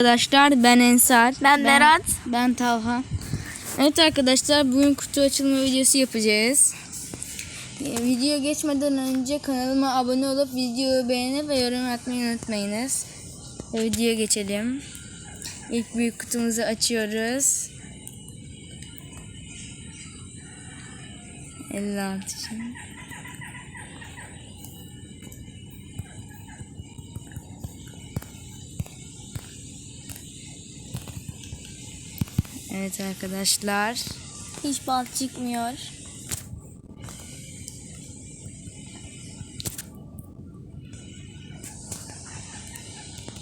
Arkadaşlar ben Ensar. Ben Berat. Ben Talha. Evet arkadaşlar bugün kutu açılma videosu yapacağız. Ee, Video geçmeden önce kanalıma abone olup videoyu beğenip ve yorum atmayı unutmayınız. Ve videoya geçelim. İlk büyük kutumuzu açıyoruz. 56 Evet arkadaşlar. Hiç bal çıkmıyor.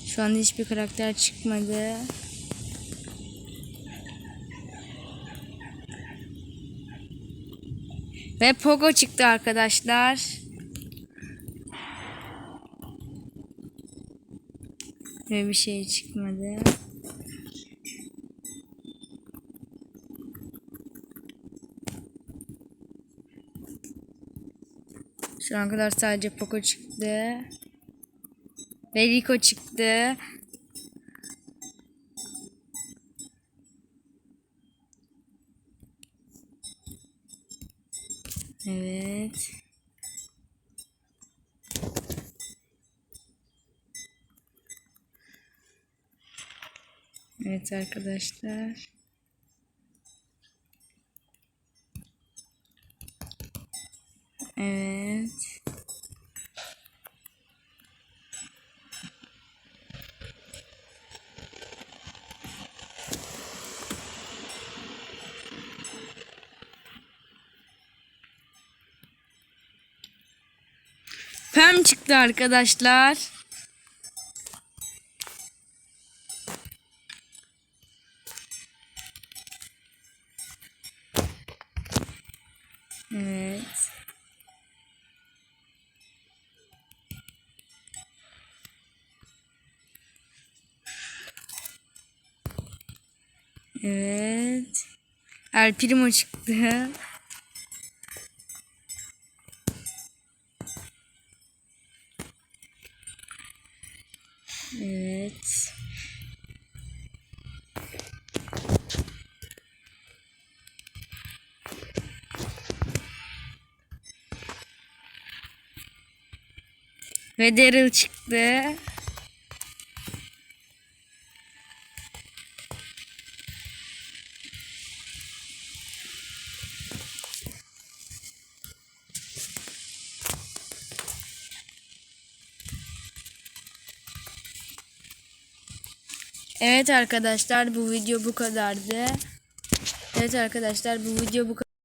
Şu anda hiçbir karakter çıkmadı. Ve Pogo çıktı arkadaşlar. Ve bir şey çıkmadı. Şu an kadar sadece Poco çıktı. Ve Rico çıktı. Evet. Evet arkadaşlar. Evet. Pem çıktı arkadaşlar. Evet. Evet. El Primo çıktı. Evet. Ve Daryl çıktı. Evet arkadaşlar bu video bu kadardı. Evet arkadaşlar bu video bu kadar.